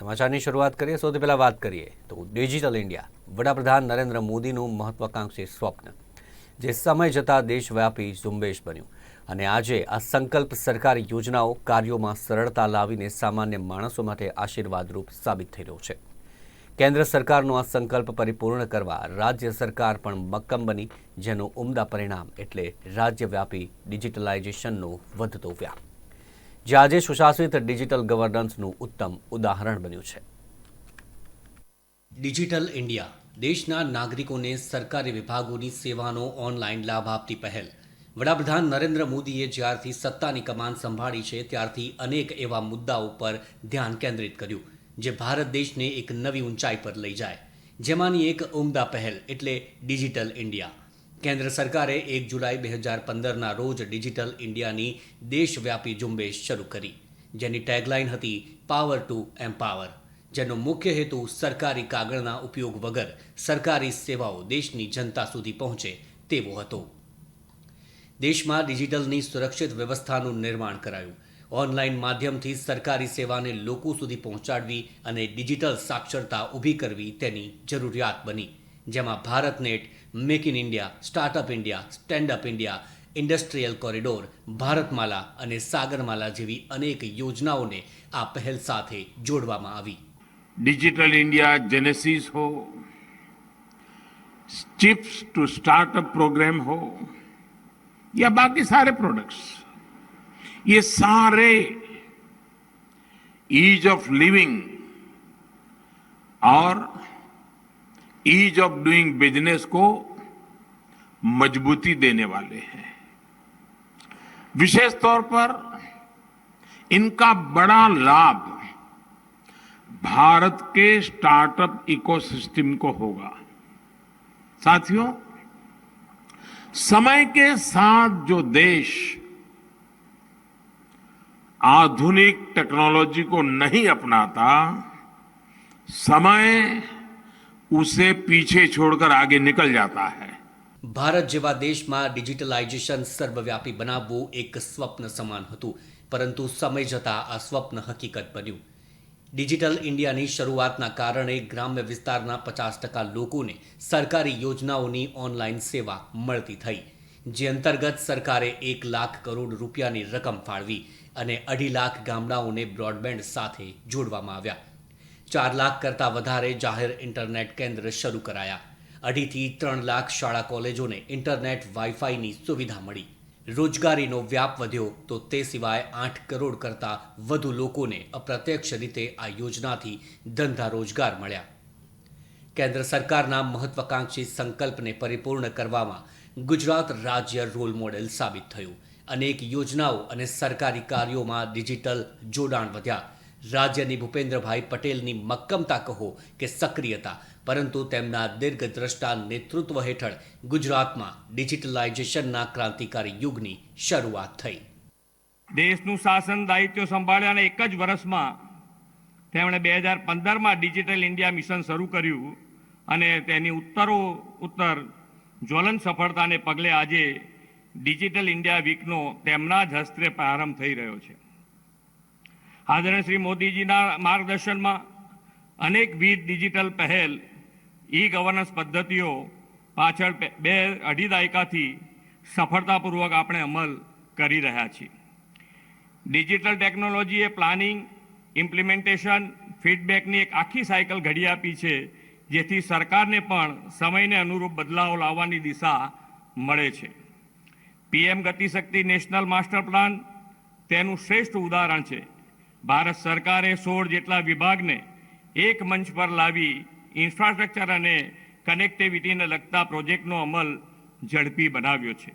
સમાચારની શરૂઆત કરીએ, સૌથી પહેલાં વાત કરીએ તો ડિજિટલ ઇન્ડિયા, વડાપ્રધાન નરેન્દ્ર મોદીનું મહત્વાકાંક્ષી સ્વપ્ન, જે સમય જતાં દેશવ્યાપી ઝુંબેશ બન્યું. અને આજે આ સંકલ્પ સરકારી યોજનાઓ કાર્યોમાં સરળતા લાવીને સામાન્ય માણસો માટે આશીર્વાદરૂપ સાબિત થઈ રહ્યો છે. કેન્દ્ર સરકારનો આ સંકલ્પ પરિપૂર્ણ કરવા રાજ્ય સરકાર પણ મક્કમ બની, જેનું ઉમદા પરિણામ એટલે રાજ્યવ્યાપી ડિજિટલાઇઝેશનનો વધતો વ્યાપ. જે આજે સુશાસિત ડિજિટલ ગવર્નન્સનું ઉત્તમ ઉદાહરણ બન્યું છે. ડિજિટલ ઇન્ડિયા, દેશના નાગરિકોને સરકારી વિભાગોની સેવાનો ઓનલાઈન લાભ આપતી પહેલ. વડાપ્રધાન નરેન્દ્ર મોદીએ જ્યારથી સત્તાની કમાન સંભાળી છે, ત્યારથી અનેક એવા મુદ્દાઓ પર ધ્યાન કેન્દ્રિત કર્યું, જે ભારત દેશને એક નવી ઊંચાઈ પર લઈ જાય. જેમાંની એક ઉમદા પહેલ એટલે ડિજિટલ ઇન્ડિયા. કેન્દ્ર સરકારે એક જુલાઈ બે હજાર પંદરના રોજ ડિજિટલ ઇન્ડિયાની દેશવ્યાપી ઝુંબેશ શરૂ કરી. જેની ટેગલાઇન હતી પાવર ટુ એમ્પાવર જેનો મુખ્ય હેતુ સરકારી કાગળના ઉપયોગ વગર સરકારી સેવાઓ દેશની જનતા સુધી પહોંચે તેવો હતો. દેશમાં ડિજિટલની સુરક્ષિત વ્યવસ્થાનું નિર્માણ કરાયું. ઓનલાઈન માધ્યમથી સરકારી સેવાને લોકો સુધી પહોંચાડવી અને ડિજિટલ સાક્ષરતા ઊભી કરવી તેની જરૂરિયાત બની, જેમાં Bharatnet make in India startup India standup India industrial corridor Bharatmala અને સાગરમાલા જેવી અનેક યોજનાઓને આ પહેલ સાથે જોડવામાં આવી डिजिटल इंडिया जेनेसिस हो चिप्स टू स्टार्टअप प्रोग्राम हो या बाकी सारे प्रोडक्ट्स ये सारे ईज ऑफ लिविंग और ईज ऑफ़ डूइंग बिज़नेस को मजबूती देने वाले हैं। विशेष तौर पर इनका बड़ा लाभ भारत के स्टार्टअप इकोसिस्टम को होगा। साथियों, समय के साथ जो देश आधुनिक टेक्नोलॉजी को नहीं अपनाता, समय उसे पीछे छोड़कर आगे निकल जाता है ભારત જેવા દેશમાં ડિજિટલાઇઝેશન સર્વવ્યાપી બનાવવું એક સ્વપ્ન સમાન હતું પરંતુ સમય જતાં આ સ્વપ્ન હકીકત બન્યું ડિજિટલ ઇન્ડિયાની શરૂઆતના કારણે ગ્રામ્ય વિસ્તારના પચાસ ટકા લોકોને સરકારી યોજનાઓની ઓનલાઈન સેવા મળતી થઈ જે અંતર્ગત સરકારે એક લાખ કરોડ રૂપિયાની રકમ ફાળવી અને અઢી લાખ ગામડાઓને બ્રોડબેન્ડ સાથે જોડવામાં આવ્યા ચાર લાખ કરતાં વધારે જાહેર ઇન્ટરનેટ કેન્દ્ર શરૂ કરાયા. અઢીથી ત્રણ લાખ શાળા કોલેજોને ઇન્ટરનેટ વાઈફાઈની સુવિધા મળી. રોજગારીનો વ્યાપ વધ્યો તો તે સિવાય આઠ કરોડ કરતાં વધુ લોકોને અપ્રત્યક્ષ રીતે આ યોજનાથી ધંધા રોજગાર મળ્યા. કેન્દ્ર સરકારના મહત્વાકાંક્ષી સંકલ્પને પરિપૂર્ણ કરવામાં ગુજરાત રાજ્ય રોલ મોડેલ સાબિત થયું. અનેક યોજનાઓ અને સરકારી કાર્યોમાં ડિજિટલ જોડાણ વધ્યા. રાજ્યની ભૂપેન્દ્રભાઈ પટેલની મક્કમતા કહો કે સક્રિયતા, પરંતુ તેમના દીર્ઘદ્રષ્ટા નેતૃત્વ હેઠળ ગુજરાતમાં ડિજિટલાઇઝેશનના ક્રાંતિકારી યુગની શરૂઆત થઈ. દેશનું શાસન દાયિત્વ સંભાળ્યાના એક જ વર્ષમાં તેમણે બે હજાર પંદરમાં ડિજિટલ ઇન્ડિયા મિશન શરૂ કર્યું અને તેની ઉત્તરો ઉત્તર જ્વલન સફળતાને પગલે આજે ડિજિટલ ઇન્ડિયા વીકનો તેમના જ હસ્તે પ્રારંભ થઈ રહ્યો છે. આદરણીય શ્રી મોદીજીના માર્ગદર્શનમાં અનેકવિધ ડિજિટલ પહેલ ઈ ગવર્નન્સ પદ્ધતિઓ પાછળ બે- અઢી દાયકાથી સફળતાપૂર્વક આપણે અમલ કરી રહ્યા છીએ. ડિજિટલ ટેકનોલોજીએ પ્લાનિંગ, ઇમ્પ્લિમેન્ટેશન, ફીડબેકની એક આખી સાયકલ ઘડી આપી છે, જેથી સરકારને પણ સમયને અનુરૂપ બદલાવ લાવવાની દિશા મળે છે. PM Gatishakti national master plan તેનું શ્રેષ્ઠ ઉદાહરણ છે. ભારત સરકારે સોળ જેટલા વિભાગને એક મંચ પર લાવી ઇન્ફ્રાસ્ટ્રક્ચર અને કનેક્ટિવિટીને લગતા પ્રોજેક્ટનો અમલ ઝડપી બનાવ્યો છે.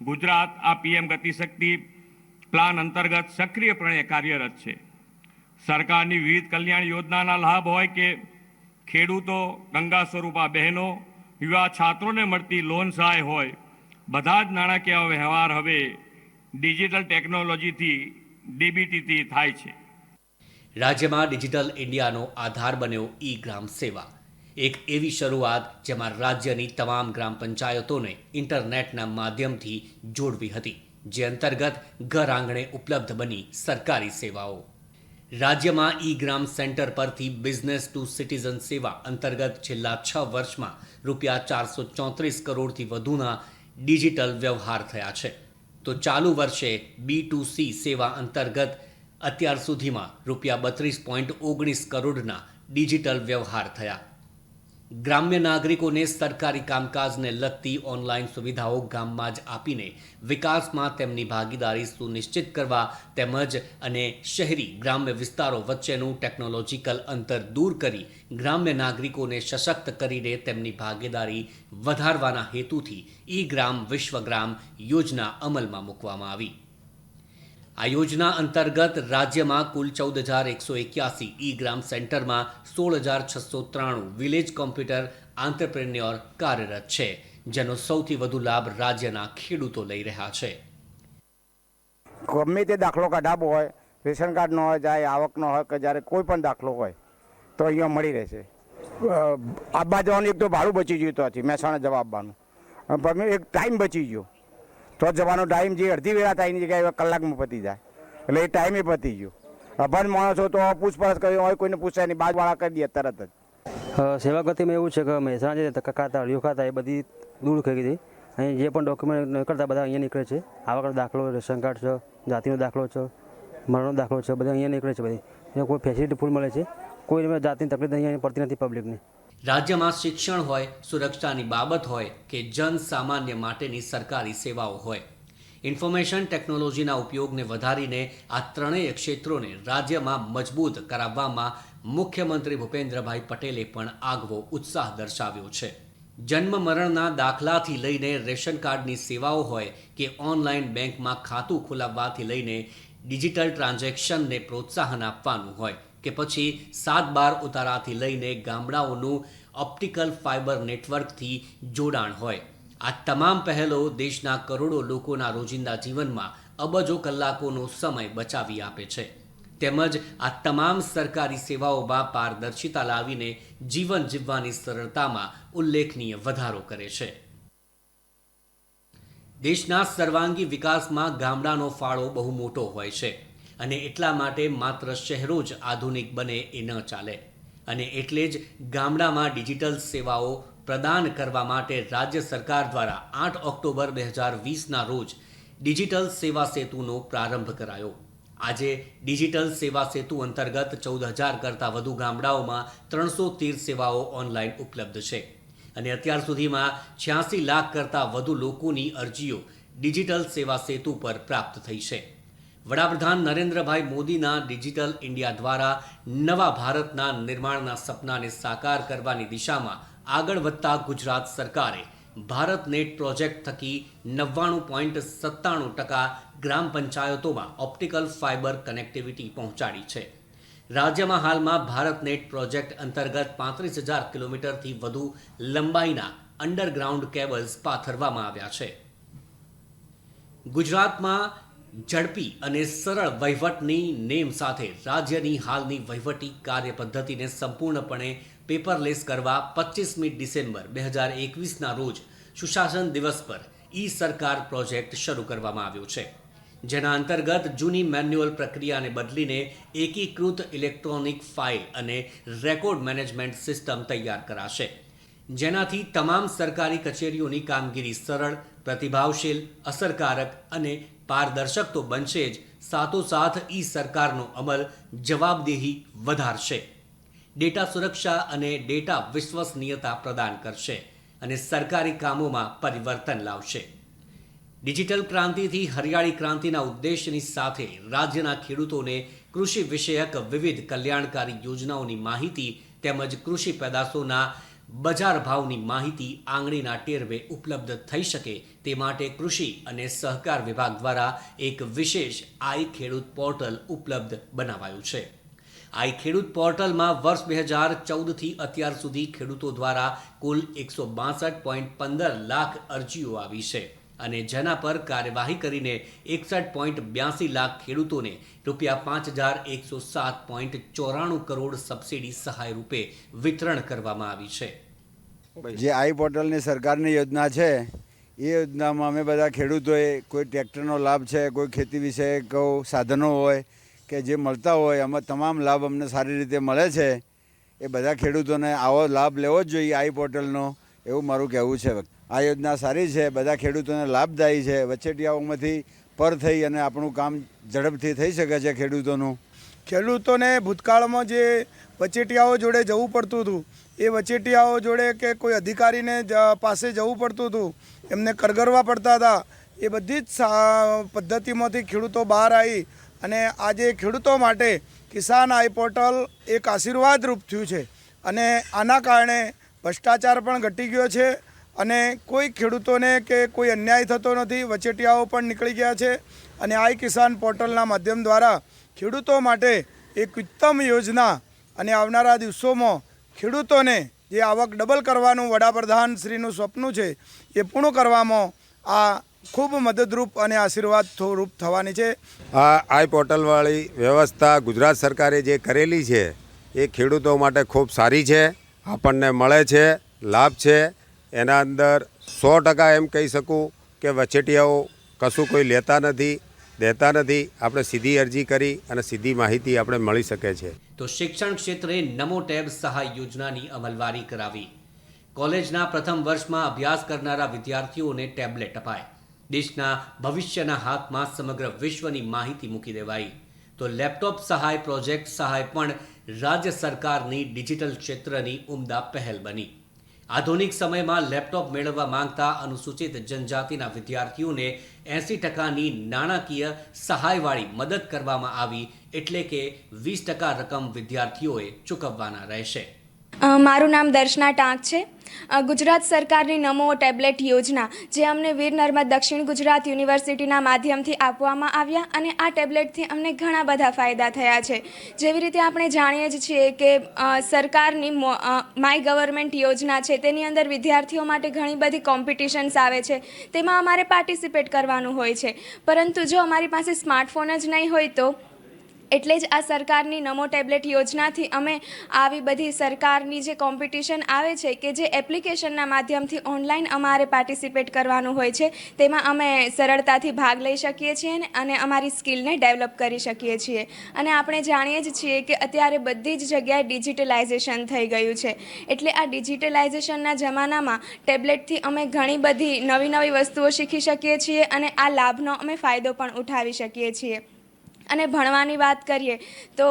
ગુજરાત આ પીએમ ગતિશક્તિ પ્લાન અંતર્ગત સક્રિયપણે કાર્યરત છે. સરકારની વિવિધ કલ્યાણ યોજનાના લાભ હોય કે ખેડૂતો, ગંગા સ્વરૂપા બહેનો, યુવા છાત્રોને મળતી લોન સહાય હોય, બધા જ નાણાકીય વ્યવહાર હવે ડિજિટલ ટેકનોલોજીથી ડીબીટીથી થાય છે. રાજ્યમાં ડિજિટલ ઇન્ડિયાનો આધાર બન્યો ઈ ગ્રામ સેવા. એક એવી શરૂઆત જેમાં રાજ્યની તમામ ગ્રામ પંચાયતોને ઇન્ટરનેટના માધ્યમથી જોડવી હતી, જે અંતર્ગત ઘર આંગણે ઉપલબ્ધ બની સરકારી સેવાઓ. રાજ્યમાં ઈ ગ્રામ સેન્ટર પરથી બિઝનેસ ટુ સિટીઝન સેવા અંતર્ગત છેલ્લા છ વર્ષમાં રૂપિયા ચારસો ચોત્રીસ કરોડથી વધુના ડિજિટલ વ્યવહાર થયા છે. તો ચાલુ વર્ષે બી ટુ સી સેવા અંતર્ગત અત્યાર સુધીમાં રૂપિયા બત્રીસ પોઈન્ટ ઓગણીસ કરોડના ડિજિટલ વ્યવહાર થયા. ગ્રામ્ય નાગરિકોને સરકારી કામકાજને લગતી ઓનલાઈન સુવિધાઓ ગામમાં જ આપીને વિકાસમાં તેમની ભાગીદારી સુનિશ્ચિત કરવા તેમજ અને શહેરી ગ્રામ્ય વિસ્તારો વચ્ચેનું ટેકનોલોજીકલ અંતર દૂર કરી ગ્રામ્ય નાગરિકોને સશક્ત કરીને તેમની ભાગીદારી વધારવાના હેતુથી ઈ ગ્રામ વિશ્વગ્રામ યોજના અમલમાં મૂકવામાં આવી. આ યોજના અંતર્ગત રાજ્યમાં કુલ ચૌદ હજાર એકસો એક્યાસી ઈ ગ્રામ સેન્ટરમાં સોળ હજાર છસો ત્રાણું વિલેજ કોમ્પ્યુટર આંતરપ્રેન્યોર કાર્યરત છે, જેનો સૌથી વધુ લાભ રાજ્યના ખેડૂતો લઈ રહ્યા છે. ગમે તે દાખલો કઢાવો હોય, રેશન કાર્ડનો હોય, ચાહે આવકનો હોય કે જ્યારે કોઈ પણ દાખલો હોય, તો અહીંયા મળી રહેશે. આબા જવાનું એક તો ભાડું બચી ગયું ત્યાંથી મહેસાણા જવા આવવાનું અને એક ટાઈમ બચી ગયો. તો જવાનો ટાઈમ જે અડધી વેળા થાયની જગ્યાએ કલાકમાં પતી જાય. એટલે એ ટાઈમે પતી ગયો. અભણ માણસો તો પૂછપરછ કર્યો હોય, કોઈને પૂછાય નહીં. બાજવાળા કરી દે તરત જ. સેવાગતિમાં સેવા ગતિમાં એવું છે કે મહેસાણા જે ખાતા હળીઓ ખાતા, એ બધી દૂર થઈ ગઈ અહીં જે પણ ડોક્યુમેન્ટ નીકળતા બધા અહીંયા નીકળે છે. આવકનો દાખલો, રેશન કાર્ડ છે, જાતિનો દાખલો છે, મરણનો દાખલો છે, બધા અહીંયા નીકળે છે બધી. કોઈ ફેસિલિટી ફૂલ મળે છે. કોઈ જાતની તકલીફ અહીંયા પડતી નથી પબ્લિકને રાજ્યમાં શિક્ષણ હોય, સુરક્ષાની બાબત હોય કે જન સામાન્ય માટેની સરકારી સેવાઓ હોય. ઇન્ફોર્મેશન ટેકનોલોજીના ઉપયોગને વધારીને આ ત્રણેય ક્ષેત્રોને રાજ્યમાં મજબૂત કરાવવામાં મુખ્યમંત્રી ભૂપેન્દ્રભાઈ પટેલે પણ આગવો ઉત્સાહ દર્શાવ્યો છે. જન્મ મરણના દાખલાથી લઈને રેશન કાર્ડની સેવાઓ હોય કે ઓનલાઈન બેંકમાં ખાતું ખોલાવવાથી લઈને ડિજિટલ ટ્રાન્ઝેક્શનને પ્રોત્સાહન આપવાનું હોય. કે પછી સાત બાર ઉતારાથી લઈને ગામડાઓનું ઓપ્ટિકલ ફાઇબર નેટવર્કથી જોડાણ હોય. આ તમામ પહેલો દેશના કરોડો લોકોના રોજિંદા જીવનમાં અબજો કલાકોનો સમય બચાવી આપે છે. તેમજ આ તમામ સરકારી સેવાઓમાં પારદર્શિતા લાવીને જીવન જીવવાની સરળતામાં ઉલ્લેખનીય વધારો કરે છે. દેશના સર્વાંગી વિકાસમાં ગામડાનો ફાળો બહુ મોટો હોય છે. અને એટલા માટે માત્ર શહેરો જ આધુનિક બને એ ન ચાલે. અને એટલે જ ગામડામાં ડિજિટલ સેવાઓ પ્રદાન કરવા માટે રાજ્ય સરકાર દ્વારા આઠ ઓક્ટોબર બે હજાર વીસના રોજ ડિજિટલ સેવા સેતુનો પ્રારંભ કરાયો. આજે ડિજિટલ સેવા સેતુ અંતર્ગત ચૌદ હજાર કરતાં વધુ ગામડાઓમાં ત્રણસો તેર સેવાઓ ઓનલાઈન ઉપલબ્ધ છે. અને અત્યાર સુધીમાં છ્યાસી લાખ કરતાં વધુ લોકોની અરજીઓ ડિજિટલ સેવા સેતુ પર પ્રાપ્ત થઈ છે. વડાપ્રધાન નરેન્દ્રભાઈ મોદીના ડિજિટલ ઇન્ડિયા દ્વારા નવા ભારતના નિર્માણના સપનાને સાકાર કરવાની દિશામાં આગળ વધતા ગુજરાત સરકારે ભારત નેટ પ્રોજેક્ટ થકી નવ્વાણું પોઈન્ટ સત્તાણું ટકા ગ્રામ પંચાયતોમાં ઓપ્ટિકલ ફાઇબર કનેક્ટિવિટી પહોંચાડી છે. રાજ્યમાં હાલમાં ભારત નેટ પ્રોજેક્ટ અંતર્ગત પાંત્રીસ હજાર કિલોમીટરથી વધુ લંબાઈના અંડરગ્રાઉન્ડ કેબલ્સ પાથરવામાં આવ્યા છે. ગુજરાતમાં ઝડપી અને સરળ વહીવટની નેમ સાથે રાજ્યની હાલની વહીવટી કાર્ય પદ્ધતિને સંપૂર્ણપણે પેપરલેસ કરવા પચીસમી ડિસેમ્બર બે હજાર એકવીસના રોજ સુશાસન દિવસ પર ઈ સરકાર પ્રોજેક્ટ શરૂ કરવામાં આવ્યો છે. જેના અંતર્ગત જૂની મેન્યુઅલ પ્રક્રિયાને બદલીને એકીકૃત ઇલેક્ટ્રોનિક ફાઇલ અને રેકોર્ડ મેનેજમેન્ટ સિસ્ટમ તૈયાર કરાશે. જેનાથી તમામ સરકારી કચેરીઓની કામગીરી સરળ, પ્રતિભાવશીલ, અસરકારક અને પારદર્શક તો બનશે જ. સાથોસાથ ઈ સરકારનો અમલ જવાબદેહી વધારશે. ડેટા સુરક્ષા અને ડેટા વિશ્વસનીયતા પ્રદાન કરશે અને સરકારી કામોમાં પરિવર્તન લાવશે. ડિજિટલ ક્રાંતિથી હરિયાળી ક્રાંતિના ઉદ્દેશની સાથે રાજ્યના ખેડૂતોને કૃષિ વિષયક વિવિધ કલ્યાણકારી યોજનાઓની માહિતી તેમજ કૃષિ પેદાશોના બજાર ભાવની માહિતી આંગળીના ટેરવે ઉપલબ્ધ થઈ શકે તે માટે કૃષિ અને સહકાર વિભાગ દ્વારા એક વિશેષ આઈ ખેડૂત પોર્ટલ ઉપલબ્ધ બનાવાયું છે. આઈ ખેડૂત પોર્ટલમાં વર્ષ બે હજાર ચૌદથી અત્યાર સુધી ખેડૂતો દ્વારા કુલ એકસો બાસઠ પોઈન્ટ પંદર લાખ અરજીઓ આવી છે. અને જેના પર કાર્યવાહી કરીને એકસઠ પોઈન્ટ બ્યાસી લાખ ખેડૂતોને રૂપિયા પાંચ હજાર એકસો સાત પોઈન્ટ ચોરાણું કરોડ સબસિડી સહાય રૂપે વિતરણ કરવામાં આવી છે. જે આઈ પોર્ટલની સરકારની યોજના છે, એ યોજનામાં અમે બધા ખેડૂતોએ કોઈ ટ્રેક્ટરનો લાભ છે, કોઈ ખેતી કોઈ સાધનો હોય કે જે મળતા હોય એમાં તમામ લાભ અમને સારી રીતે મળે છે. એ બધા ખેડૂતોને આવો લાભ લેવો જ જોઈએ આઈ પોર્ટલનો. એવું મારું કહેવું છે. આ યોજના સારી છે, બધા ખેડૂતોને લાભદાયી છે. વચેટિયાઓમાંથી પર થઈ અને આપણું કામ ઝડપથી થઈ શકે છે ખેડૂતોનું. ખેડૂતોને ભૂતકાળમાં જે વચેટિયાઓ જોડે જવું પડતું હતું, એ વચેટિયાઓ જોડે કે કોઈ અધિકારીને પાસે જવું પડતું હતું, એમને કરગરવા પડતા હતા, એ બધી જ પદ્ધતિમાંથી ખેડૂતો બહાર આવી અને આજે ખેડૂતો માટે કિસાન આઈ પોર્ટલ એક આશીર્વાદરૂપ થયું છે. અને આના કારણે ભ્રષ્ટાચાર પણ ઘટી ગયો છે અને કોઈ ખેડૂતોને કે કોઈ અન્યાય થતો નથી, વચેટિયાઓ પણ નીકળી ગયા છે અને આઈ કિસાન પોર્ટલના માધ્યમ દ્વારા ખેડૂતો માટે એક ઉત્તમ યોજના અને આવનારા દિવસોમાં ખેડૂતોને જે આવક ડબલ કરવાનું વડાપ્રધાન શ્રીનું સ્વપ્ન છે, એ પૂર્ણ કરવામાં આ ખૂબ મદદરૂપ અને આશીર્વાદ રૂપ થવાની છે. આ આઈ પોર્ટલવાળી વ્યવસ્થા ગુજરાત સરકારે જે કરેલી છે, એ ખેડૂતો માટે ખૂબ સારી છે. આપણને મળે છે, લાભ છે. એના અંદર સો ટકા એમ કહી શકું કે વચેટિયાઓ કશું કોઈ લેતા નથી, દેતા નથી. આપણે સીધી અરજી કરી અને સીધી માહિતી આપણે મળી શકે છે. તો શિક્ષણ ક્ષેત્રે નમો ટેબ સહાય યોજનાની અમલવારી કરાવી. કોલેજના પ્રથમ વર્ષમાં અભ્યાસ કરનારા વિદ્યાર્થીઓને ટેબ્લેટ અપાય. દેશના ભવિષ્યના હાથમાં સમગ્ર વિશ્વની માહિતી મૂકી દેવાઈ. તો લેપટોપ સહાય, પ્રોજેક્ટ સહાય પણ રાજ્ય સરકારની ડિજિટલ ક્ષેત્રની ઉમદા પહેલ બની. આધુનિક સમયમાં લેપટોપ મેળવવા માંગતા અનુસૂચિત જનજાતિના વિદ્યાર્થીઓને એંસી ટકાની નાણાકીય સહાયવાળી મદદ કરવામાં આવી એટલે કે વીસ ટકા રકમ વિદ્યાર્થીઓએ ચૂકવવાના રહેશે. મારું નામ દર્શના ટાંક છે. ગુજરાત સરકારની નમો ટેબ્લેટ યોજના, જે અમને વીર નર્મદ દક્ષિણ ગુજરાત યુનિવર્સિટીના માધ્યમથી આપવામાં આવ્યા અને આ ટેબ્લેટથી અમને ઘણા બધા ફાયદા થયા છે. જેવી રીતે આપણે જાણીએ જ છીએ કે સરકારની માય ગવર્મેન્ટ યોજના છે, તેની અંદર વિદ્યાર્થીઓ માટે ઘણી બધી કોમ્પિટિશન્સ આવે છે, તેમાં અમારે પાર્ટિસિપેટ કરવાનું હોય છે. પરંતુ જો અમારી પાસે સ્માર્ટફોન જ નહીં હોય તો એટલે જ આ સરકારની નમો ટેબ્લેટ યોજનાથી અમે આવી બધી સરકારની જે કોમ્પિટિશન આવે છે કે જે એપ્લિકેશનના માધ્યમથી ઓનલાઈન અમારે પાર્ટિસિપેટ કરવાનું હોય છે, તેમાં અમે સરળતાથી ભાગ લઈ શકીએ છીએ અને અમારી સ્કિલને ડેવલપ કરી શકીએ છીએ. અને આપણે જાણીએ જ છીએ કે અત્યારે બધી જ જગ્યાએ ડિજિટલાઇઝેશન થઈ ગયું છે. એટલે આ ડિજિટલાઇઝેશનના જમાનામાં ટેબ્લેટથી અમે ઘણી બધી નવી નવી વસ્તુઓ શીખી શકીએ છીએ અને આ લાભનો અમે ફાયદો પણ ઉઠાવી શકીએ છીએ. અને ભણવાની વાત કરીએ તો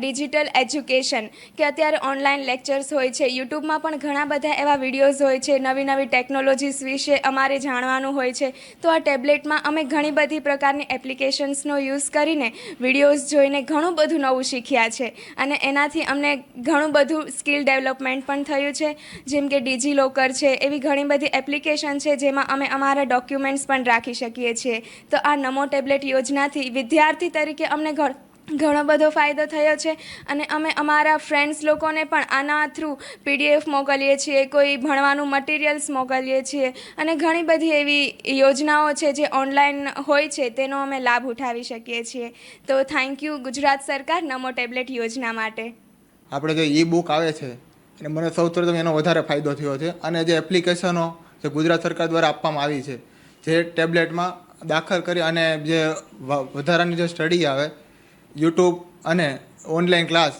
ડિજિટલ એજ્યુકેશન કે અત્યારે ઓનલાઈન લેક્ચર્સ હોય છે, યુટ્યુબમાં પણ ઘણા બધા એવા વિડીયોઝ હોય છે, નવી નવી ટેકનોલોજીસ વિશે અમારે જાણવાનું હોય છે. તો આ ટેબ્લેટમાં અમે ઘણી બધી પ્રકારની એપ્લિકેશન્સનો યુઝ કરીને વિડીયોઝ જોઈને ઘણું બધું નવું શીખ્યા છે. અને એનાથી અમને ઘણું બધું સ્કિલ ડેવલપમેન્ટ પણ થયું છે. જેમ કે ડિજી છે, એવી ઘણી બધી એપ્લિકેશન છે, જેમાં અમે અમારા ડોક્યુમેન્ટ્સ પણ રાખી શકીએ છીએ. તો આ નમો ટેબ્લેટ યોજનાથી વિદ્યાર્થી તરીકે અમને ઘર, ઘણો બધો ફાયદો થયો છે. અને અમે અમારા ફ્રેન્ડ્સ લોકોને પણ આના થ્રુ પીડીએફ મોકલીએ છીએ, કોઈ ભણવાનું મટીરિયલ્સ મોકલીએ છીએ. અને ઘણી બધી એવી યોજનાઓ છે જે ઓનલાઈન હોય છે, તેનો અમે લાભ ઉઠાવી શકીએ છીએ. તો થેન્ક યુ ગુજરાત સરકાર નમો ટેબ્લેટ યોજના માટે. આપણે જે ઈ બુક આવે છે, અને મને સૌથી પ્રથમ એનો વધારે ફાયદો થયો છે. અને જે એપ્લિકેશનો જે ગુજરાત સરકાર દ્વારા આપવામાં આવી છે, જે ટેબ્લેટમાં દાખલ કરી અને જે વધારાની જે સ્ટડી આવે યુટ્યુબ અને ઓનલાઈન ક્લાસ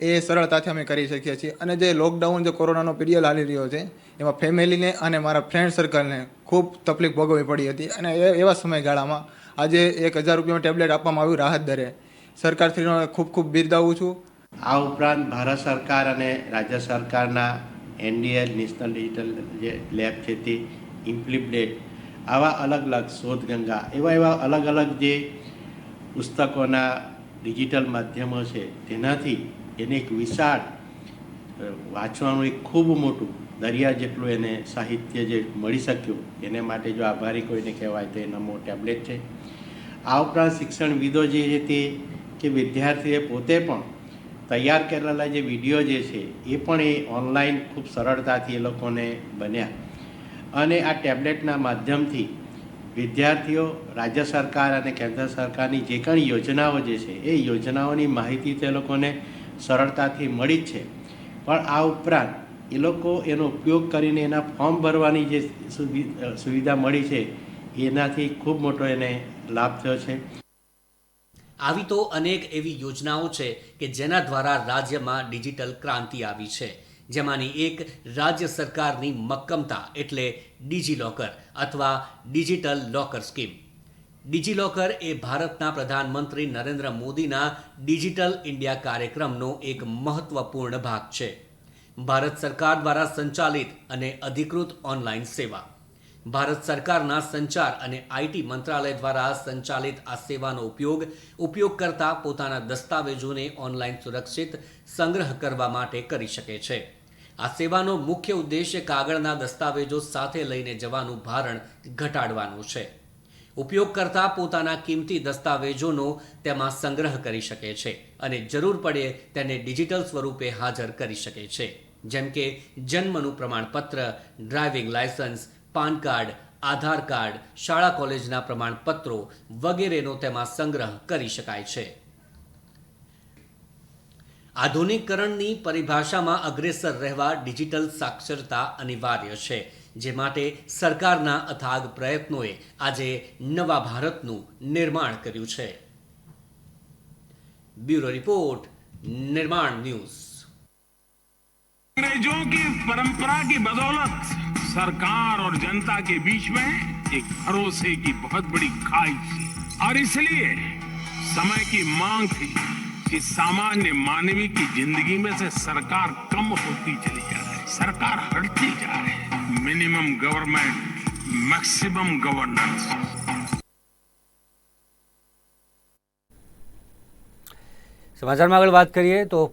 એ સરળતાથી અમે કરી શકીએ છીએ. અને જે લોકડાઉન જે કોરોનાનો પીરિયડ હાલી રહ્યો છે, એમાં ફેમિલીને અને મારા ફ્રેન્ડ સર્કલને ખૂબ તકલીફ ભોગવવી પડી હતી. અને એ, એવા સમયગાળામાં આજે એક હજાર રૂપિયાનું ટેબ્લેટ આપવામાં આવ્યું રાહત દરે. સરકારશ્રીનો ખૂબ ખૂબ બિરદાવું છું. આ ઉપરાંત ભારત સરકાર અને રાજ્ય સરકારના એનડીએલ, નેશનલ ડિજિટલ જે લેબ છે તે ઇમ્પ્લિમેન્ટ આવા અલગ અલગ શોધગંગા એવા એવા અલગ અલગ જે પુસ્તકોના ડિજિટલ માધ્યમો છે, તેનાથી એને એક વિશાળ વાંચવાનું એક ખૂબ મોટું દરિયા જેટલું એને સાહિત્ય જે મળી શક્યું, એને માટે જો આભારી કોઈને કહેવાય તો એ નમો ટેબ્લેટ છે. આ ઉપરાંત શિક્ષણવિદો જે છે તે, કે વિદ્યાર્થીએ પોતે પણ તૈયાર કરેલા જે વીડિયો જે છે, એ પણ એ ઓનલાઈન ખૂબ સરળતાથી એ લોકોને બન્યા. અને આ ટેબ્લેટના માધ્યમથી વિદ્યાર્થીઓ, રાજ્ય સરકાર અને કેન્દ્ર સરકારની જે કંઈ યોજનાઓ જે છે, એ યોજનાઓની માહિતી તે લોકોને સરળતાથી મળી જ છે. પણ આ ઉપરાંત એ લોકો એનો ઉપયોગ કરીને એના ફોર્મ ભરવાની જે સુવિ- સુવિધા મળી છે, એનાથી ખૂબ મોટો એને લાભ થયો છે. આવી તો અનેક એવી યોજનાઓ છે કે જેના દ્વારા રાજ્યમાં ડિજિટલ ક્રાંતિ આવી છે. જેમાંની એક રાજ્ય સરકારની મક્કમતા એટલે ડિજીલોકર અથવા ડિજિટલ લોકર સ્કીમ. ડિજીલોકર એ ભારતના પ્રધાનમંત્રી નરેન્દ્ર મોદીના ડિજિટલ ઇન્ડિયા કાર્યક્રમનો એક મહત્વપૂર્ણ ભાગ છે. ભારત સરકાર દ્વારા સંચાલિત અને અધિકૃત ઓનલાઈન સેવા. ભારત સરકારના સંચાર અને આઈટી મંત્રાલય દ્વારા સંચાલિત આ સેવાનો ઉપયોગ ઉપયોગકર્તા પોતાના દસ્તાવેજોને ઓનલાઈન સુરક્ષિત સંગ્રહ કરવા માટે કરી શકે છે. આ સેવાનો મુખ્ય ઉદ્દેશ્ય કાગળના દસ્તાવેજો સાથે લઈને જવાનું ભારણ ઘટાડવાનું છે. ઉપયોગકર્તા પોતાના કિંમતી દસ્તાવેજોનો તેમાં સંગ્રહ કરી શકે છે અને જરૂર પડે તેને ડિજિટલ સ્વરૂપે હાજર કરી શકે છે. જેમ કે જન્મનું પ્રમાણપત્ર, driving licence PAN card, Aadhaar card, શાળા કોલેજના પ્રમાણપત્રો વગેરેનો તેમાં સંગ્રહ કરી શકાય છે. આધુનિકરણની પરિભાષામાં અગ્રેસર રહેવા ડિજિટલ સાક્ષરતા અનિવાર્ય છે જે માટે સરકારના અથાગ પ્રયત્નોએ આજે નવા ભારતનું નિર્માણ કર્યું છે બ્યુરો રિપોર્ટ નિર્માણ ન્યૂઝ अंग्रेजों की परंपरा की बदौलत सरकार और जनता के बीच में एक भरोसे की बहुत बड़ी खाई थी और इसलिए समय की मांग थी कि सामान्य मानवीय की जिंदगी में से सरकार कम होती चली जा रही सरकार हटती जा रही मिनिमम गवर्नमेंट मैक्सिमम गवर्नेंस સમાચારમાં આગળ વાત કરીએ તો